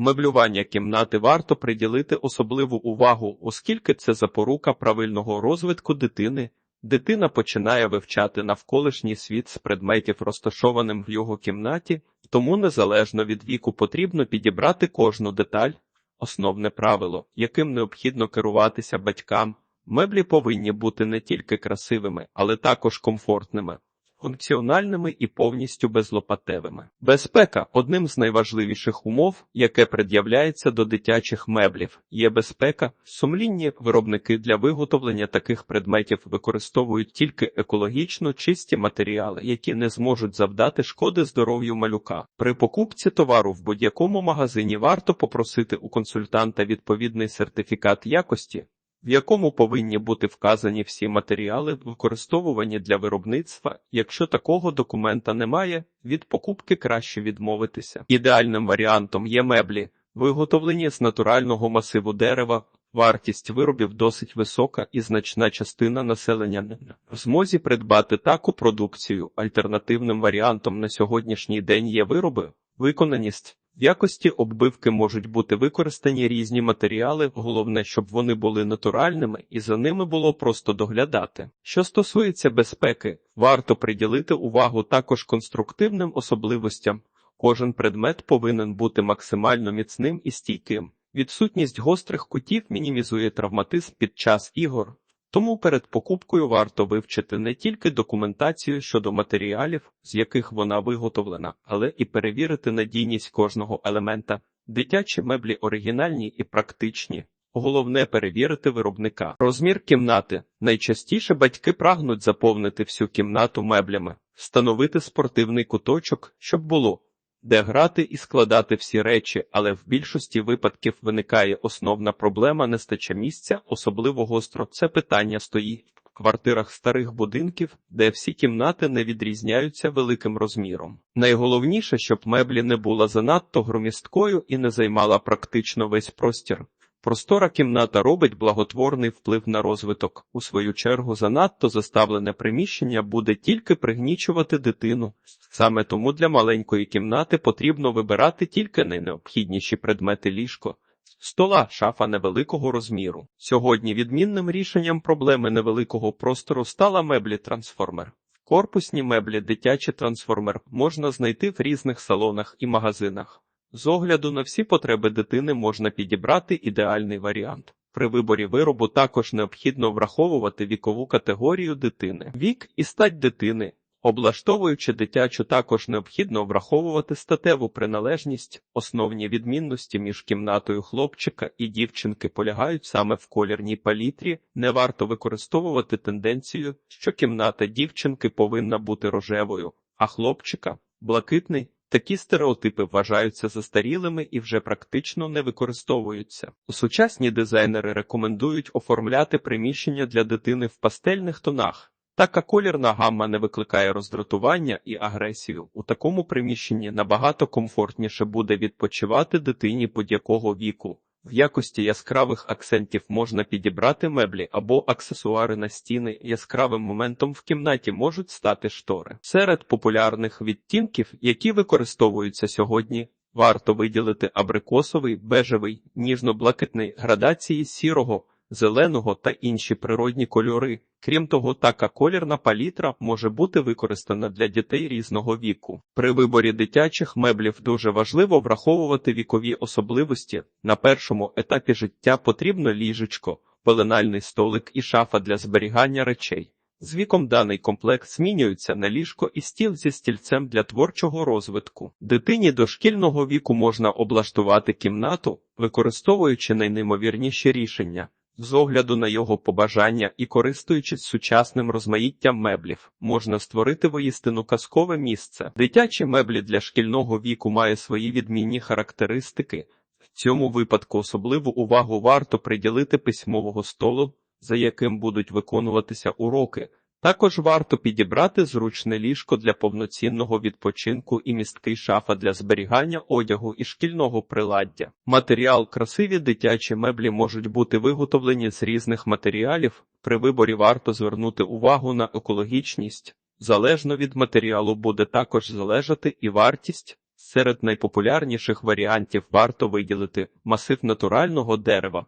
Меблювання кімнати варто приділити особливу увагу, оскільки це запорука правильного розвитку дитини. Дитина починає вивчати навколишній світ з предметів, розташованим в його кімнаті, тому незалежно від віку потрібно підібрати кожну деталь. Основне правило, яким необхідно керуватися батькам, меблі повинні бути не тільки красивими, але також комфортними, функціональними і повністю безлопатевими. Безпека одним з найважливіших умов, яке пред'являється до дитячих меблів, є безпека. Сумлінні виробники для виготовлення таких предметів використовують тільки екологічно чисті матеріали, які не зможуть завдати шкоди здоров'ю малюка. При покупці товару в будь-якому магазині варто попросити у консультанта відповідний сертифікат якості в якому повинні бути вказані всі матеріали, використовувані для виробництва. Якщо такого документа немає, від покупки краще відмовитися. Ідеальним варіантом є меблі, виготовлені з натурального масиву дерева. Вартість виробів досить висока і значна частина населення не в змозі придбати таку продукцію. Альтернативним варіантом на сьогоднішній день є вироби, виконаність в якості оббивки можуть бути використані різні матеріали, головне, щоб вони були натуральними і за ними було просто доглядати. Що стосується безпеки, варто приділити увагу також конструктивним особливостям. Кожен предмет повинен бути максимально міцним і стійким. Відсутність гострих кутів мінімізує травматизм під час ігор. Тому перед покупкою варто вивчити не тільки документацію щодо матеріалів, з яких вона виготовлена, але і перевірити надійність кожного елемента. Дитячі меблі оригінальні і практичні. Головне перевірити виробника. Розмір кімнати. Найчастіше батьки прагнуть заповнити всю кімнату меблями, встановити спортивний куточок, щоб було де грати і складати всі речі, але в більшості випадків виникає основна проблема нестача місця, особливо гостро це питання стоїть в квартирах старих будинків, де всі кімнати не відрізняються великим розміром. Найголовніше, щоб меблі не була занадто громісткою і не займала практично весь простір. Простора кімната робить благотворний вплив на розвиток. У свою чергу, занадто заставлене приміщення буде тільки пригнічувати дитину. Саме тому для маленької кімнати потрібно вибирати тільки найнеобхідніші предмети ліжко. Стола, шафа невеликого розміру. Сьогодні відмінним рішенням проблеми невеликого простору стала меблі трансформер. Корпусні меблі, дитячий трансформер можна знайти в різних салонах і магазинах. З огляду на всі потреби дитини можна підібрати ідеальний варіант. При виборі виробу також необхідно враховувати вікову категорію дитини, вік і стать дитини. Облаштовуючи дитячу, також необхідно враховувати статеву приналежність, основні відмінності між кімнатою хлопчика і дівчинки полягають саме в колірній палітрі. Не варто використовувати тенденцію, що кімната дівчинки повинна бути рожевою, а хлопчика блакитний. Такі стереотипи вважаються застарілими і вже практично не використовуються. Сучасні дизайнери рекомендують оформляти приміщення для дитини в пастельних тонах. Така колірна гамма не викликає роздратування і агресію. У такому приміщенні набагато комфортніше буде відпочивати дитині будь-якого віку. В якості яскравих акцентів можна підібрати меблі або аксесуари на стіни. Яскравим моментом в кімнаті можуть стати штори. Серед популярних відтінків, які використовуються сьогодні, варто виділити абрикосовий, бежевий, ніжно-блакитний градації сірого зеленого та інші природні кольори. Крім того, така колірна палітра може бути використана для дітей різного віку. При виборі дитячих меблів дуже важливо враховувати вікові особливості. На першому етапі життя потрібно ліжечко, пеленальний столик і шафа для зберігання речей. З віком даний комплект змінюється на ліжко і стіл зі стільцем для творчого розвитку. Дитині дошкільного віку можна облаштувати кімнату, використовуючи найнеймовірніші рішення. З огляду на його побажання і користуючись сучасним розмаїттям меблів, можна створити воїстину казкове місце. Дитячі меблі для шкільного віку має свої відмінні характеристики. В цьому випадку особливу увагу варто приділити письмового столу, за яким будуть виконуватися уроки. Також варто підібрати зручне ліжко для повноцінного відпочинку і місткий шафа для зберігання одягу і шкільного приладдя. Матеріал красиві дитячі меблі можуть бути виготовлені з різних матеріалів. При виборі варто звернути увагу на екологічність. Залежно від матеріалу буде також залежати і вартість. Серед найпопулярніших варіантів варто виділити масив натурального дерева,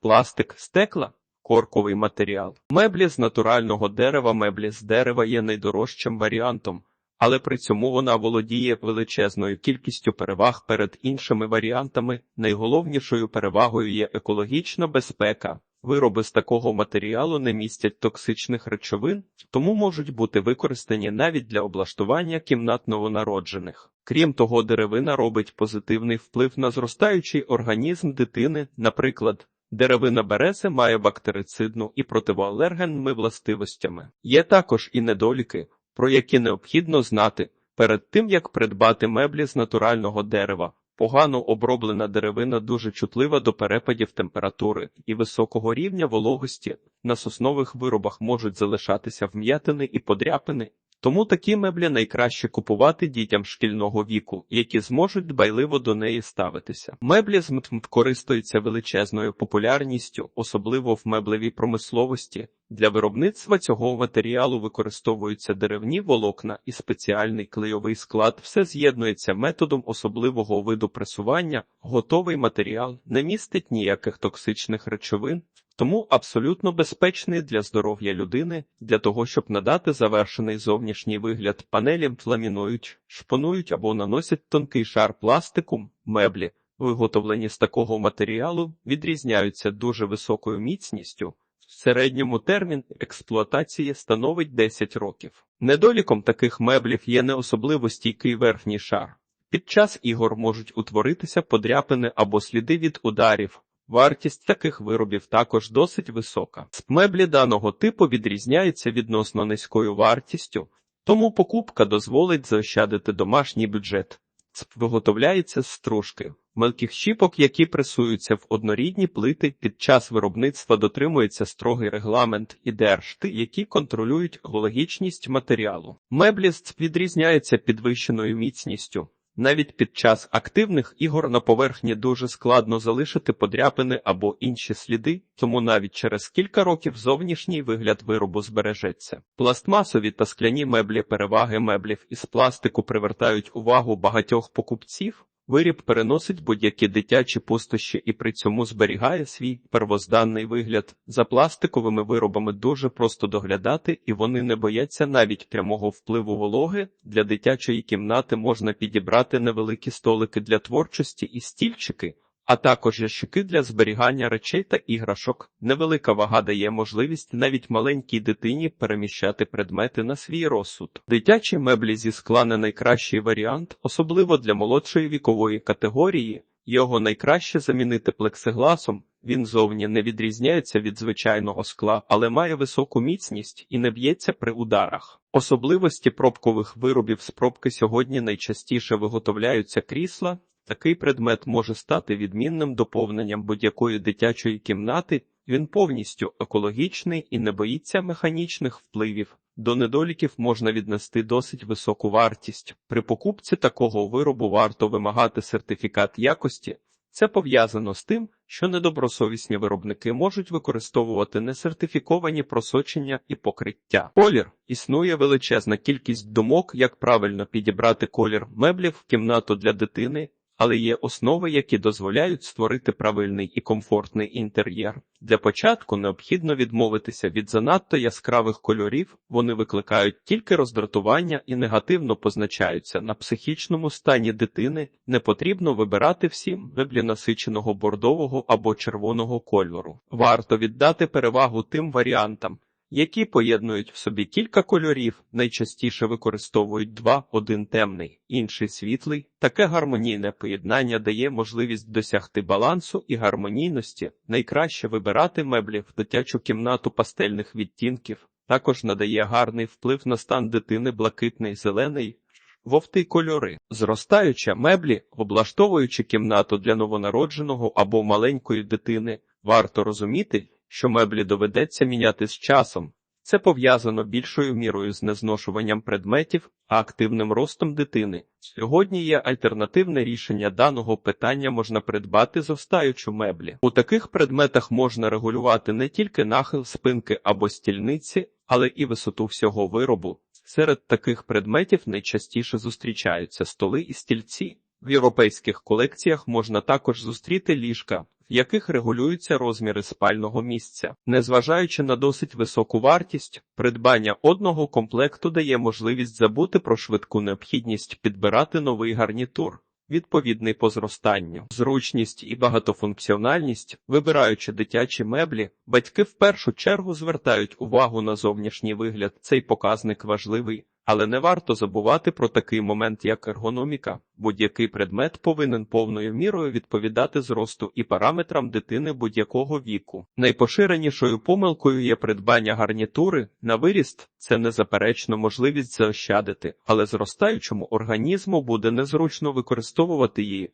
пластик, стекла, корковий матеріал. Меблі з натурального дерева, меблі з дерева є найдорожчим варіантом, але при цьому вона володіє величезною кількістю переваг перед іншими варіантами. Найголовнішою перевагою є екологічна безпека. Вироби з такого матеріалу не містять токсичних речовин, тому можуть бути використані навіть для облаштування кімнат новонароджених. Крім того, деревина робить позитивний вплив на зростаючий організм дитини, наприклад. Деревина берези має бактерицидну і противоалергенними властивостями. Є також і недоліки, про які необхідно знати перед тим, як придбати меблі з натурального дерева. Погано оброблена деревина дуже чутлива до перепадів температури і високого рівня вологості. На соснових виробах можуть залишатися вм'ятини і подряпини, тому такі меблі найкраще купувати дітям шкільного віку, які зможуть дбайливо до неї ставитися. Меблі з МТМ користуються величезною популярністю, особливо в меблевій промисловості. Для виробництва цього матеріалу використовуються деревні волокна і спеціальний клейовий склад. Все з'єднується методом особливого виду пресування. Готовий матеріал не містить ніяких токсичних речовин, тому абсолютно безпечний для здоров'я людини. Для того, щоб надати завершений зовнішній вигляд, панелі ламінують, шпонують або наносять тонкий шар пластику, меблі. Виготовлені з такого матеріалу відрізняються дуже високою міцністю. В середньому термін експлуатації становить 10 років. Недоліком таких меблів є не особливо стійкий верхній шар. Під час ігор можуть утворитися подряпини або сліди від ударів. Вартість таких виробів також досить висока. Меблі даного типу відрізняються відносно низькою вартістю, тому покупка дозволить заощадити домашній бюджет. Цп виготовляється з стружки, мелких щіпок, які пресуються в однорідні плити. Під час виробництва дотримується строгий регламент і держти, які контролюють екологічність матеріалу. Меблі з відрізняються підвищеною міцністю. Навіть під час активних ігор на поверхні дуже складно залишити подряпини або інші сліди, тому навіть через кілька років зовнішній вигляд виробу збережеться. Пластмасові та скляні меблі переваги меблів із пластику привертають увагу багатьох покупців. Виріб переносить будь-які дитячі пустощі і при цьому зберігає свій первозданний вигляд. За пластиковими виробами дуже просто доглядати, і вони не бояться навіть прямого впливу вологи. Для дитячої кімнати можна підібрати невеликі столики для творчості і стільчики, а також ящики для зберігання речей та іграшок. Невелика вага дає можливість навіть маленькій дитині переміщати предмети на свій розсуд. Дитячі меблі зі скла не найкращий варіант, особливо для молодшої вікової категорії. Його найкраще замінити плексигласом. Він зовні не відрізняється від звичайного скла, але має високу міцність і не б'ється при ударах. Особливості пробкових виробів з пробки сьогодні найчастіше виготовляються крісла. Такий предмет може стати відмінним доповненням будь-якої дитячої кімнати. Він повністю екологічний і не боїться механічних впливів. До недоліків можна віднести досить високу вартість. При покупці такого виробу варто вимагати сертифікат якості. Це пов'язано з тим, що недобросовісні виробники можуть використовувати несертифіковані просочення і покриття. Колір існує величезна кількість думок, як правильно підібрати колір меблів в кімнату для дитини, але є основи, які дозволяють створити правильний і комфортний інтер'єр. Для початку необхідно відмовитися від занадто яскравих кольорів, вони викликають тільки роздратування і негативно позначаються на психічному стані дитини. Не потрібно вибирати всі меблі насиченого бордового або червоного кольору. Варто віддати перевагу тим варіантам, які поєднують в собі кілька кольорів, найчастіше використовують два, один темний, інший світлий. Таке гармонійне поєднання дає можливість досягти балансу і гармонійності. Найкраще вибирати меблі в дитячу кімнату пастельних відтінків. Також надає гарний вплив на стан дитини блакитний, зелений. Вовти кольори, зростаюча меблі, облаштовуючи кімнату для новонародженого або маленької дитини, варто розуміти, що меблі доведеться міняти з часом. Це пов'язано більшою мірою з незношуванням предметів, а активним ростом дитини. Сьогодні є альтернативне рішення даного питання можна придбати зростаючу меблі. У таких предметах можна регулювати не тільки нахил спинки або стільниці, але і висоту всього виробу. Серед таких предметів найчастіше зустрічаються столи і стільці. В європейських колекціях можна також зустріти ліжка, в яких регулюються розміри спального місця. Незважаючи на досить високу вартість, придбання одного комплекту дає можливість забути про швидку необхідність підбирати новий гарнітур. Відповідний по зростанню, зручність і багатофункціональність, вибираючи дитячі меблі, батьки в першу чергу звертають увагу на зовнішній вигляд. Цей показник важливий, але не варто забувати про такий момент, як ергономіка. Будь-який предмет повинен повною мірою відповідати зросту і параметрам дитини будь-якого віку. Найпоширенішою помилкою є придбання гарнітури на виріст. Це незаперечно можливість заощадити, але зростаючому організму буде незручно використовувати її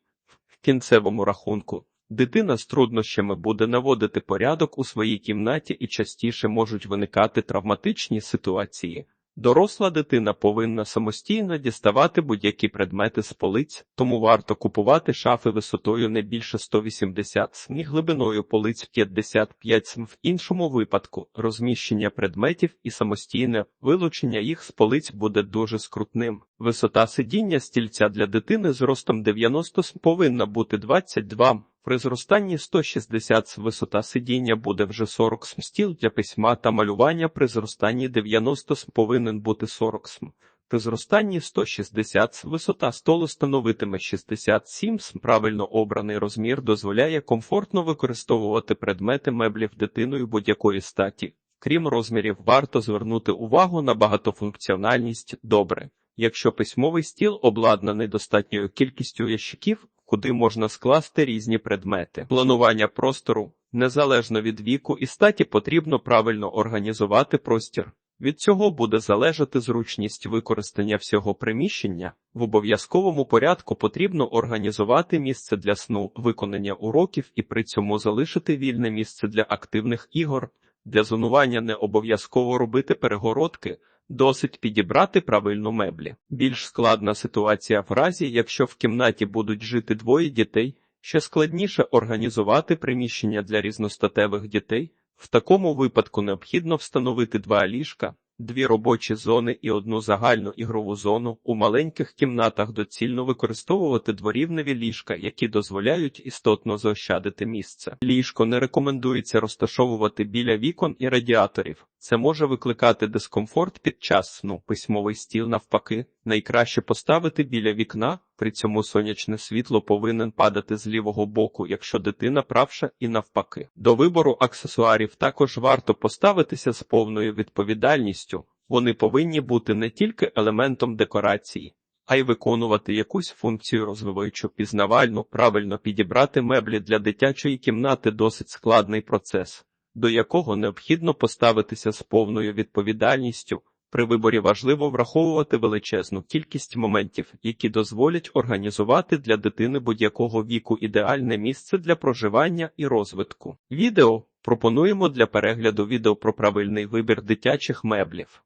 в кінцевому рахунку. Дитина з труднощами буде наводити порядок у своїй кімнаті і частіше можуть виникати травматичні ситуації. Доросла дитина повинна самостійно діставати будь-які предмети з полиць, тому варто купувати шафи висотою не більше 180 см і глибиною полиць 55 см. В іншому випадку розміщення предметів і самостійне вилучення їх з полиць буде дуже скрутним. Висота сидіння стільця для дитини з ростом 90 см повинна бути 22 см. При зростанні 160 см висота сидіння буде вже 40 см. Стіл для письма та малювання при зростанні 90 см повинен бути 40 см. При зростанні 160 см висота столу становитиме 67 см. Правильно обраний розмір дозволяє комфортно використовувати предмети меблів дитиною будь-якої статі. Крім розмірів, варто звернути увагу на багатофункціональність добре. Якщо письмовий стіл обладнаний достатньою кількістю ящиків, куди можна скласти різні предмети. Планування простору незалежно від віку і статі потрібно правильно організувати простір. Від цього буде залежати зручність використання всього приміщення. В обов'язковому порядку потрібно організувати місце для сну, виконання уроків і при цьому залишити вільне місце для активних ігор. Для зонування не обов'язково робити перегородки. Досить підібрати правильну меблі. Більш складна ситуація в разі, якщо в кімнаті будуть жити двоє дітей, ще складніше організувати приміщення для різностатевих дітей. В такому випадку необхідно встановити два ліжка, дві робочі зони і одну загальну ігрову зону. У маленьких кімнатах доцільно використовувати дворівневі ліжка, які дозволяють істотно заощадити місце. Ліжко не рекомендується розташовувати біля вікон і радіаторів. Це може викликати дискомфорт під час сну. Письмовий стіл навпаки найкраще поставити біля вікна. При цьому сонячне світло повинен падати з лівого боку, якщо дитина правша і навпаки. До вибору аксесуарів також варто поставитися з повною відповідальністю. Вони повинні бути не тільки елементом декорації, а й виконувати якусь функцію розвиваючу пізнавальну, правильно підібрати меблі для дитячої кімнати досить складний процес, до якого необхідно поставитися з повною відповідальністю. При виборі важливо враховувати величезну кількість моментів, які дозволять організувати для дитини будь-якого віку ідеальне місце для проживання і розвитку. Відео пропонуємо для перегляду відео про правильний вибір дитячих меблів.